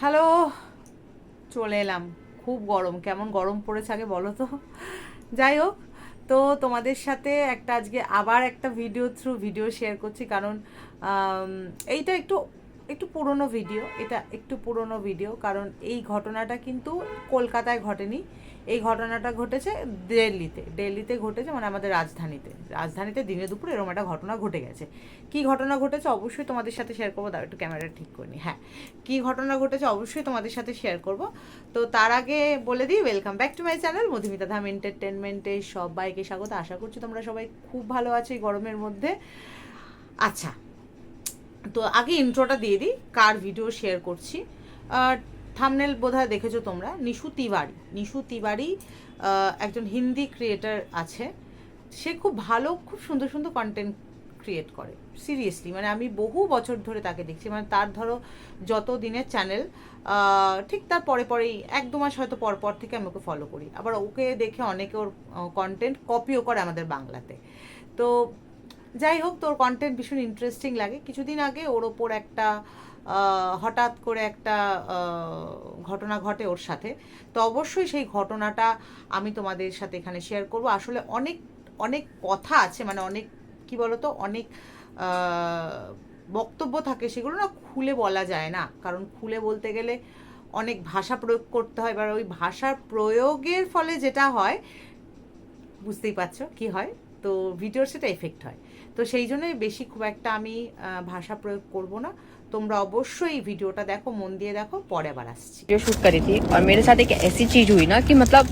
Hello. চলে এলাম। খুব গরম। কেমন গরম পড়েছে আগে বলো তো। যাই হোক, তো তোমাদের সাথে একটা আজকে আবার একটা ভিডিও থ্রু ভিডিও শেয়ার করছি কারণ এইটা একটু একটু পুরনো ভিডিও এটা একটু পুরনো ভিডিও কারণ এই ঘটনাটা কিন্তু কলকাতায় ঘটেনি। এই ঘটনাটা ঘটেছে দিল্লিতে। দিল্লিতে ঘটেছে মানে আমাদের রাজধানীতে। রাজধানীতে দিনে দুপুরে এরকম একটা ঘটনা ঘটে গেছে। কি ঘটনা ঘটেছে অবশ্যই তোমাদের সাথে শেয়ার করব। দাও, একটু ক্যামেরা ঠিক করে নি হ্যাঁ কি ঘটনা ঘটেছে অবশ্যই তোমাদের সাথে শেয়ার করব। তো তার আগে বলে দিই welcome back to my channel Madhumita Dham এন্টারটেনমেন্টে সবাইকে স্বাগত। আশা করছি তোমরা সবাই খুব ভালো আছো এই গরমের মধ্যে। আচ্ছা তো আগে ইন্ট্রোটা দিয়ে দিই, কার ভিডিও শেয়ার করছি। থামনেল বোধহয় দেখেছ তোমরা, নিশু তিওয়ারি। নিশু তিওয়ারি একজন হিন্দি ক্রিয়েটার আছে। সে খুব ভালো, খুব সুন্দর সুন্দর কন্টেন্ট ক্রিয়েট করে। সিরিয়াসলি মানে আমি বহু বছর ধরে তাকে দেখছি। মানে তার ধরো যত দিনের চ্যানেল ঠিক তার পরে পরেই, এক দু মাস হয়তো পর পর থেকে আমি ওকে ফলো করি। আবার ওকে দেখে অনেকে ওর কন্টেন্ট কপিও করে আমাদের বাংলাতে। তো যাই হোক, তোর কন্টেন্ট ভীষণ ইন্টারেস্টিং লাগে। কিছুদিন আগে ওর ওপর একটা হঠাৎ করে একটা ঘটনা ঘটে ওর সাথে। তো অবশ্যই সেই ঘটনাটা আমি তোমাদের সাথে এখানে শেয়ার করব। আসলে অনেক অনেক কথা আছে মানে অনেক, কি বলতো, অনেক বক্তব্য থাকে সেগুলো না খুলে বলা যায় না। কারণ খুলে বলতে গেলে অনেক ভাষা প্রয়োগ করতে হয়। এবার ওই ভাষার প্রয়োগের ফলে যেটা হয়, বুঝতেই পারছ কি হয়? তো ভিডিওর সেটা এফেক্ট হয়। তো সেই জন্যই বেশি খুব একটা আমি আহ, ভাষা প্রয়োগ করব না তোমরা অবশ্যই এই ভিডিওটা দেখো মন দিয়ে দেখো পরে আবার আসছি वीडियो शूट करी थी और मेरे साथ एक ऐसी चीज हुई ना कि मतलब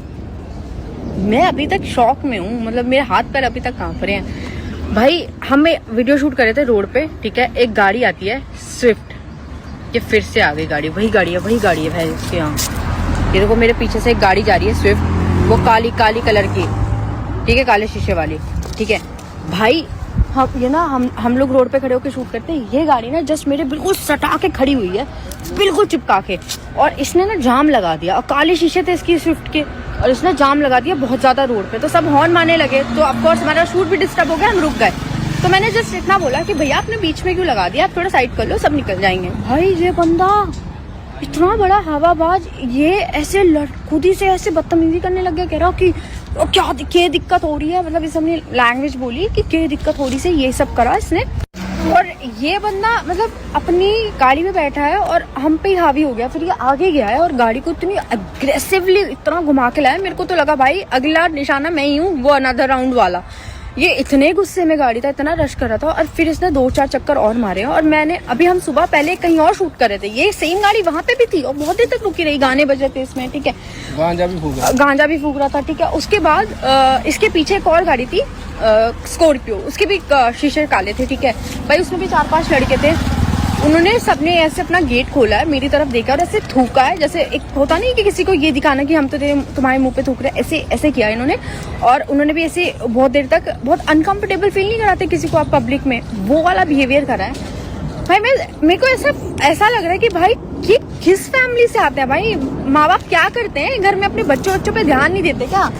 मैं अभी तक शॉक में हूँ मतलब मेरे हाथ पैर अभी तक कांप रहे हैं भाई हम वीडियो शूट करे थे रोड पे ठीक है एक गाड़ी आती है स्विफ्ट ये फिर से आ गई गाड़ी वही गाड़ी है वही गाड़ी है भाई इसके यहाँ ये देखो मेरे पीछे से एक गाड़ी जा रही है स्विफ्ट वो काली काली कलर की ठीक है काले शीशे वाली ठीक है भाई हम ये ना हम हम लोग रोड पे खड़े होकर शूट करते हैं। ये गाड़ी ना जस्ट मेरे बिल्कुल सटा के खड़ी हुई है। बिल्कुल चिपका के। और इसने ना जाम लगा दिया। और काले शीशे थे इसकी स्विफ्ट के। और इसने जाम लगा दिया बहुत ज़्यादा रोड पे। तो सब हॉर्न मारने लगे। तो ऑफकोर्स हमारा शूट भी डिस्टर्ब हो गया, हम रुक गए। तो मैंने जस्ट इतना बोला कि भैया आपने बीच में क्यों लगा दिया? आप थोड़ा साइड कर लो, सब निकल जाएँगे। भाई, ये बंदा इतना बड़ा हवाबाज। ये ऐसे खुद ही से ऐसे बदतमीजी करने लग गया, कह रहा कि "ओ, क्या के क्या दिक्कत हो रही है? मतलब इस हमने लैंग्वेज बोली कि क्या दिक्कत हो रही से ये सब करा इसने। और ये बंदा मतलब अपनी गाड़ी में बैठा है और हम पे ही हावी हो गया फिर ये आगे गया है और गाड़ी को इतनी अग्रेसिवली इतना घुमा के लाया। मेरे को तो लगा भाई अगला निशाना मैं ही हूँ वो अनदर राउंड वाला। ये इतने गुस्से में गाड़ी था इतना रश कर रहा था और फिर इसने दो चार चक्कर और मारे और मैंने अभी हम सुबह पहले कहीं और शूट कर रहे थे। ये सेम गाड़ी वहाँ पे भी थी और बहुत देर तक रुकी रही गाने बज रहे थे इसमें ठीक है? गांजा भी फूक रहा गांजा भी फूक रहा था ठीक है? उसके बाद इसके पीछे एक और गाड़ी थी स्कॉर्पियो उसके भी शीशे काले थे ठीक है? भाई उसमें भी चार पाँच लड़के थे। उन्होंने सबने ऐसे अपना गेट खोला है, मेरी तरफ़ देखा और ऐसे थूका है, जैसे एक होता नहीं कि किसी को ये दिखाना कि हम तो तुम्हारे मुँह पे थूक रहे ऐसे ऐसे किया इन्होंने। और उन्होंने भी ऐसे बहुत देर तक बहुत अनकंफर्टेबल फील नहीं कराते किसी को आप पब्लिक में। वो वाला बिहेवियर करा है। भाई, मैं, मेरे को ऐसा ऐसा लग रहा है कि भाई, ये किस फैमिली से आते हैं? भाई माँ बाप क्या करते हैं? घर में अपने बच्चों बच्चों पे ध्यान नहीं देते क्या?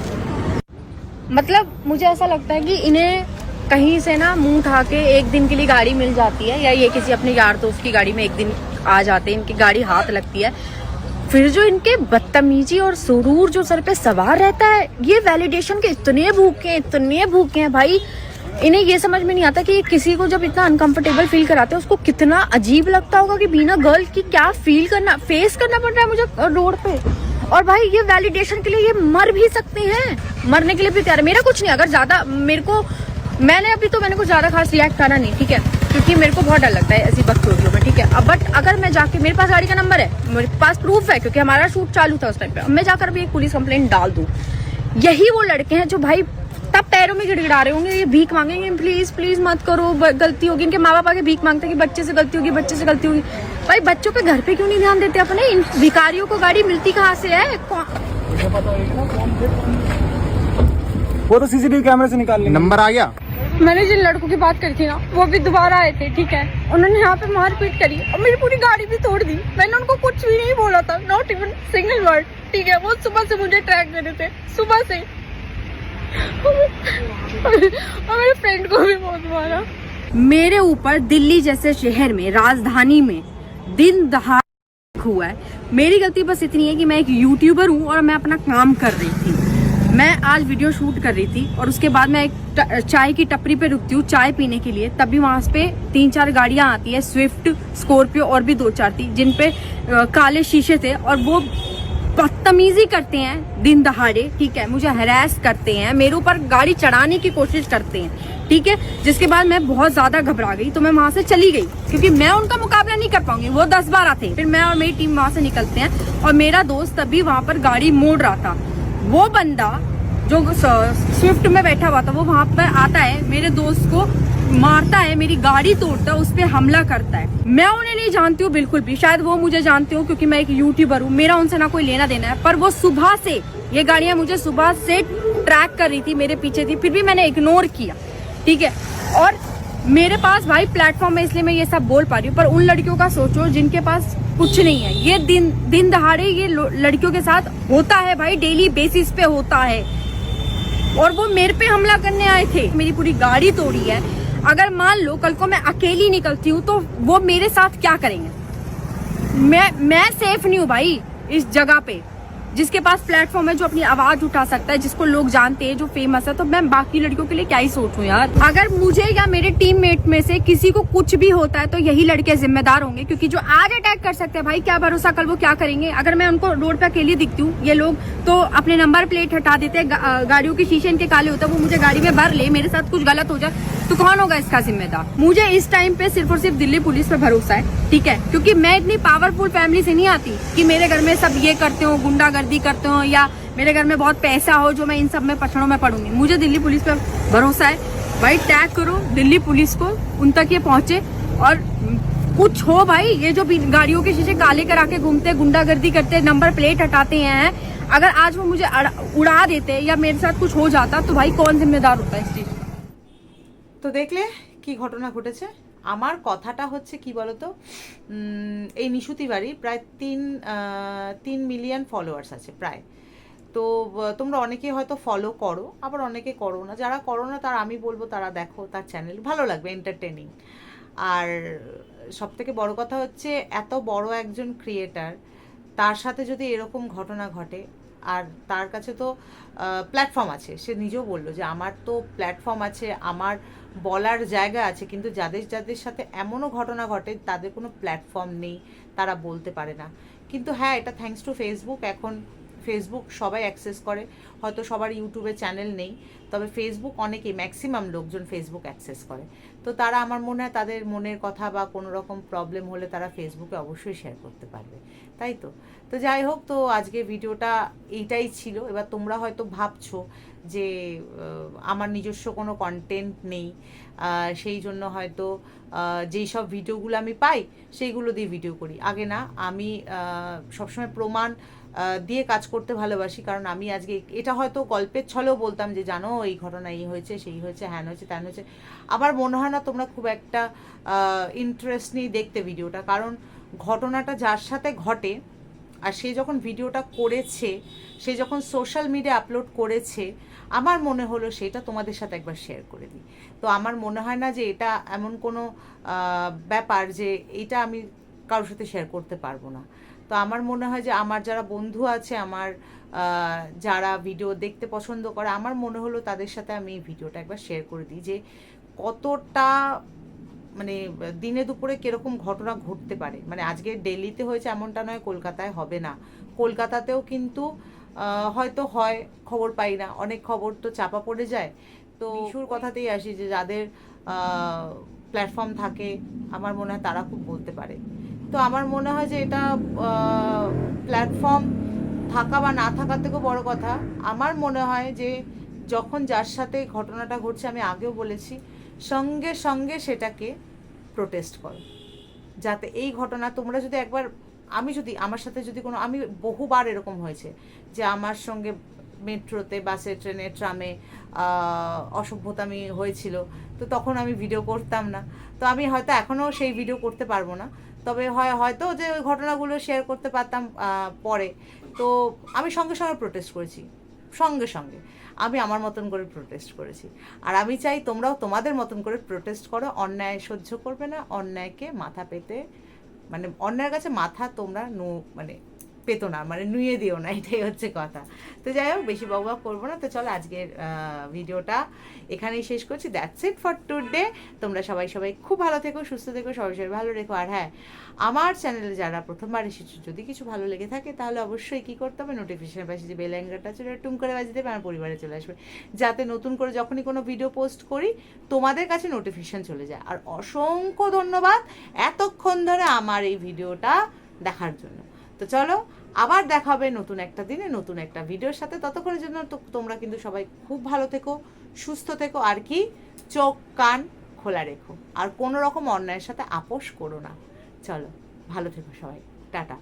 मतलब मुझे ऐसा लगता है कि इन्हें कहीं से ना मुँह उठा के एक दिन के लिए गाड़ी मिल जाती है या ये किसी अपने यार दोस्त की गाड़ी में एक दिन आ जाते हैं, इनकी गाड़ी हाथ लगती है। फिर जो इनके बदतमीजी और सुरूर जो सर पे सवार रहता है, ये वैलिडेशन के इतने भूखे हैं, इतने भूखे हैं भाई। इन्हें ये समझ में नहीं आता कि ये किसी को जब इतना अनकंफर्टेबल फील कराते हैं, उसको कितना अजीब लगता होगा कि बिना गर्ल की क्या फील करना फेस करना पड़ रहा है मुझे रोड पे। और भाई, ये वैलिडेशन के लिए ये मर भी सकते हैं। मरने के लिए भी तैयार मेरा कुछ नहीं, अगर ज़्यादा मेरे को मैंने अभी तो मैंने कुछ ज़्यादा खास रिएक्ट करा नहीं ठीक है? क्योंकि मेरे को बहुत डर लगता है ऐसी बदतमीजियों में ठीक है? अब बट अगर मैं जाके मेरे पास गाड़ी का नंबर है मेरे पास प्रूफ है क्योंकि हमारा शूट चालू था उस टाइम पे। अब मैं जाकर भी एक पुलिस कंप्लेंट डाल दूँ। यही वो लड़के हैं जो भाई तब पैरों में गिड़गिड़ा रहे होंगे ये भीख मांगेंगे प्लीज़ प्लीज़ मत करो गलती होगी। इनके माँ बाप आगे भीख मांगते हैं कि बच्चे से गलती होगी बच्चे से गलती होगी। भाई बच्चों के घर पे क्यों नहीं ध्यान देते अपने? इन भिखारियों को गाड़ी मिलती कहाँ से है? वो तो सीसीटीवी कैमरे से निकाल लेंगे। नंबर आ गया। मैंने जिन लड़कों की बात करी थी ना, वो भी दोबारा आए थे, ठीक है? उन्होंने यहाँ पे मारपीट करी और मेरी पूरी गाड़ी भी तोड़ दी। मैंने उनको कुछ भी नहीं बोला था नॉट इवन सिंगल वर्ड ठीक है? वो सुबह से मुझे ट्रैक कर रहे थे, सुबह से। और मेरे फ्रेंड को भी बहुत मारा। मेरे ऊपर दिल्ली जैसे शहर में, राजधानी में दिन दहाड़ हुआ है। मेरी गलती बस इतनी है कि मैं एक यूट्यूबर हूँ और मैं अपना काम कर रही थी। मैं आज वीडियो शूट कर रही थी और उसके बाद मैं एक चाय की टपरी पे रुकती हूँ चाय पीने के लिए। तभी वहाँ पे तीन चार गाड़ियाँ आती है स्विफ्ट स्कॉर्पियो और भी दो चार थी, जिन पे काले शीशे थे और वो बदतमीजी करते हैं दिन दहाड़े, ठीक है? मुझे हरास करते हैं, मेरे ऊपर गाड़ी चढ़ाने की कोशिश करते हैं, ठीक है? जिसके बाद मैं बहुत ज़्यादा घबरा गई तो मैं वहाँ से चली गई, क्योंकि मैं उनका मुकाबला नहीं कर पाऊँगी, वो दस बारह थे। फिर मैं और मेरी टीम वहाँ से निकलते हैं और मेरा दोस्त तभी वहाँ पर गाड़ी मोड़ रहा था। वो बंदा जो स्विफ्ट में बैठा हुआ था, वो वहाँ पर आता है, मेरे दोस्त को मारता है, मेरी गाड़ी तोड़ता है, उस पर हमला करता है। मैं उन्हें नहीं जानती हूँ, बिल्कुल भी। शायद वो मुझे जानते हो, क्योंकि मैं एक यूट्यूबर हूँ। मेरा उनसे ना कोई लेना देना है। पर वो सुबह से, ये गाड़ियाँ मुझे सुबह से ट्रैक कर रही थी, मेरे पीछे थी, फिर भी मैंने इग्नोर किया। ठीक है? और मेरे पास भाई प्लेटफॉर्म है, इसलिए मैं ये सब बोल पा रही हूँ, पर उन लड़कियों का सोचो जिनके पास कुछ नहीं है। ये दिन दिन दहाड़े ये लड़कियों के साथ होता है भाई डेली बेसिस पे होता है। और वो मेरे पे हमला करने आए थे। मेरी पूरी गाड़ी तोड़ी है। अगर मान लो, कल को मैं अकेली निकलती हूँ तो वो मेरे साथ क्या करेंगे? मैं मैं सेफ़ नहीं हूँ भाई, इस जगह पे। जिसके पास प्लेटफॉर्म है जो अपनी आवाज़ उठा सकता है, जिसको लोग जानते हैं, जो फ़ेमस है तो मैं बाकी लड़कियों के लिए क्या ही सोचूं यार? अगर मुझे या मेरे टीममेट में से किसी को कुछ भी होता है तो यही लड़के जिम्मेदार होंगे, क्योंकि जो आज अटैक कर सकते हैं, भाई, क्या भरोसा, कल वो क्या करेंगे? अगर मैं उनको रोड पे अकेली दिखती हूँ, ये लोग तो अपने नंबर प्लेट हटा देते हैं गाड़ियों के शीशे इनके काले होते हैं, वो मुझे गाड़ी में भर ले, मेरे साथ कुछ गलत हो जाए तो कौन होगा इसका जिम्मेदार? मुझे इस टाइम पे सिर्फ़ और सिर्फ़ दिल्ली पुलिस पे भरोसा है, ठीक है? क्योंकि मैं इतनी पावरफुल फैमिली से नहीं आती कि मेरे घर में सब ये करते हो, गुंडागर्दी करते हो, या मेरे घर में बहुत पैसा हो जो मैं इन सब में पछड़ों में पड़ूँगी मुझे दिल्ली पुलिस पे भरोसा है। भाई टैग करो, दिल्ली पुलिस को उन तक ये पहुँचे और कुछ हो भाई, ये जो गाड़ियों के शीशे काले करा के घूमते, गुंडागर्दी करते नंबर प्लेट हटाते हैं, अगर आज वो मुझे उड़ा देते या मेरे साथ कुछ हो जाता तो भाई कौन जिम्मेदार होता है इस चीज़? তো দেখলে কি ঘটনা ঘটেছে? আমার কথাটা হচ্ছে কি বলতো? এই নিশুতি বাড়ি প্রায় তিন তিন মিলিয়ন ফলোয়ার্স আছে প্রায়। তো তোমরা অনেকে হয়তো ফলো করো, আবার অনেকে করো না। যারা করো না, তার আমি বলব তারা দেখো তার চ্যানেল ভালো লাগবে এন্টারটেনিং আর সব থেকে বড় কথা হচ্ছে, এত বড় একজন ক্রিয়েটার তার সাথে যদি এরকম ঘটনা ঘটে, আর তার কাছে তো প্ল্যাটফর্ম আছে। সে নিজেও বলল যে, আমার তো প্ল্যাটফর্ম আছে, আমার বলার জায়গা আছে, কিন্তু যাদের যাদের সাথে এমনও ঘটনা ঘটে, তাদের কোনো প্ল্যাটফর্ম নেই, তারা বলতে পারে না। কিন্তু হ্যাঁ এটা থ্যাংকস টু ফেসবুক এখন ফেসবুক সবাই অ্যাক্সেস করে। হয়তো সবার ইউটিউবে চ্যানেল নেই, তবে ফেসবুক অনেকেই ম্যাক্সিমাম লোকজন ফেসবুক অ্যাক্সেস করে। তো তারা আমার মনে হয় তাদের মনের কথা বা কোনো রকম প্রবলেম হলে তারা ফেসবুকে অবশ্যই শেয়ার করতে পারবে। তাই তো? তো যাই হোক, তো আজকে ভিডিওটা এইটাই ছিল। এবার তোমরা হয়তো ভাবছ যে আমার নিজস্ব কোনো কন্টেন্ট নেই সেই জন্য হয়তো যেই সব ভিডিওগুলো আমি পাই, সেইগুলো দিয়ে ভিডিও করি। আগে না, আমি সবসময় প্রমাণ দিয়ে কাজ করতে ভালোবাসি, কারণ আমি আজকে এটা হয়তো গল্পের ছলেও বলতাম যে, জানো, এই ঘটনা এই হয়েছে, সেই হয়েছে হ্যান হয়েছে, ত্যান হয়েছে। আমার মনে হয় না তোমরা খুব একটা ইন্টারেস্ট নিয়ে দেখতে ভিডিওটা, কারণ ঘটনাটা যার সাথে ঘটে, আর সে যখন ভিডিওটা করেছে, সে যখন সোশ্যাল মিডিয়া আপলোড করেছে, আমার মনে হলো সেটা তোমাদের সাথে একবার শেয়ার করে দিই। তো আমার মনে হয় না যে এটা এমন কোনো ব্যাপার যে এটা আমি কারোর সাথে শেয়ার করতে পারব না। তো আমার মনে হয় যে আমার যারা বন্ধু আছে আমার যারা ভিডিও দেখতে পছন্দ করে আমার মনে হলো তাদের সাথে আমি এই ভিডিওটা একবার শেয়ার করে দিই যে কতটা মানে দিনে দুপুরে কীরকম ঘটনা ঘটতে পারে। মানে আজকে দিল্লিতে হয়েছে এমনটা নয় কলকাতায় হবে না। কলকাতাতেও কিন্তু হয়তো হয় খবর পাই না। অনেক খবর তো চাপা পড়ে যায়। তো ইস্যুর কথাতেই আসি যে যাদের প্ল্যাটফর্ম থাকে আমার মনে হয় তারা খুব বলতে পারে। তো আমার মনে হয় যে এটা প্ল্যাটফর্ম থাকা বা না থাকার থেকেও বড় কথা। আমার মনে হয় যে যখন যার সাথে ঘটনাটা ঘটছে, আমি আগেও বলেছি, সঙ্গে সঙ্গে সেটাকে প্রোটেস্ট করো। যাতে এই ঘটনা তোমরা যদি একবার, আমি যদি, আমার সাথে যদি কোনো, আমি বহুবার এরকম হয়েছে যে আমার সঙ্গে মেট্রোতে, বাসে, ট্রেনে, ট্রামে অসভ্যতামি হয়েছিল, তো তখন আমি ভিডিও করতাম না। তো আমি হয়তো এখনও সেই ভিডিও করতে পারব না। তবে হয়, হয়তো যে ওই ঘটনাগুলো শেয়ার করতে পারতাম পরে। তো আমি সঙ্গে সঙ্গে প্রোটেস্ট করেছি, সঙ্গে সঙ্গে। আমি আমার মতন করে প্রোটেস্ট করেছি। আর আমি চাই তোমরাও তোমাদের মতন করে প্রোটেস্ট করো, অন্যায় সহ্য করবে না, অন্যায়কে মাথা পেতে মানে অন্যায়ের কাছে মাথা তোমরা নো মানে পেতো না মানে নুয়ে দিও না, এটাই হচ্ছে কথা। তো যাই হোক, বেশি বক বক করব না। তো চলো আজকের ভিডিওটা এখানেই শেষ করছি। দ্যাটস ইট ফর টুডে তোমরা সবাই সবাই খুব ভালো থেকো, সুস্থ থেকো, সবাই সবাই ভালো রেখো। আর হ্যাঁ আমার চ্যানেলে যারা প্রথমবার এসেছ, যদি কিছু ভালো লেগে থাকে, তাহলে অবশ্যই কী করতে হবে? নোটিফিকেশনের পাশে যে বেল চলে টুম করে বাজিয়ে দেবে, আমার পরিবারে চলে আসবে। যাতে নতুন করে যখনই কোনো ভিডিও পোস্ট করি, তোমাদের কাছে নোটিফিকেশন চলে যায়। আর অসংখ্য ধন্যবাদ এতক্ষণ ধরে আমার এই ভিডিওটা দেখার জন্য। তো চলো আবার দেখা হবে নতুন একটা দিনে, নতুন একটা ভিডিওর সাথে। ততক্ষণের জন্য তোমরা কিন্তু সবাই খুব ভালো থেকো, সুস্থ থেকো, আর কি, চোখ, কান খোলা রেখো। আর কোনো রকম অন্যায়ের সাথে আপোষ করো না। চলো, ভালো থেকো সবাই। টাটা।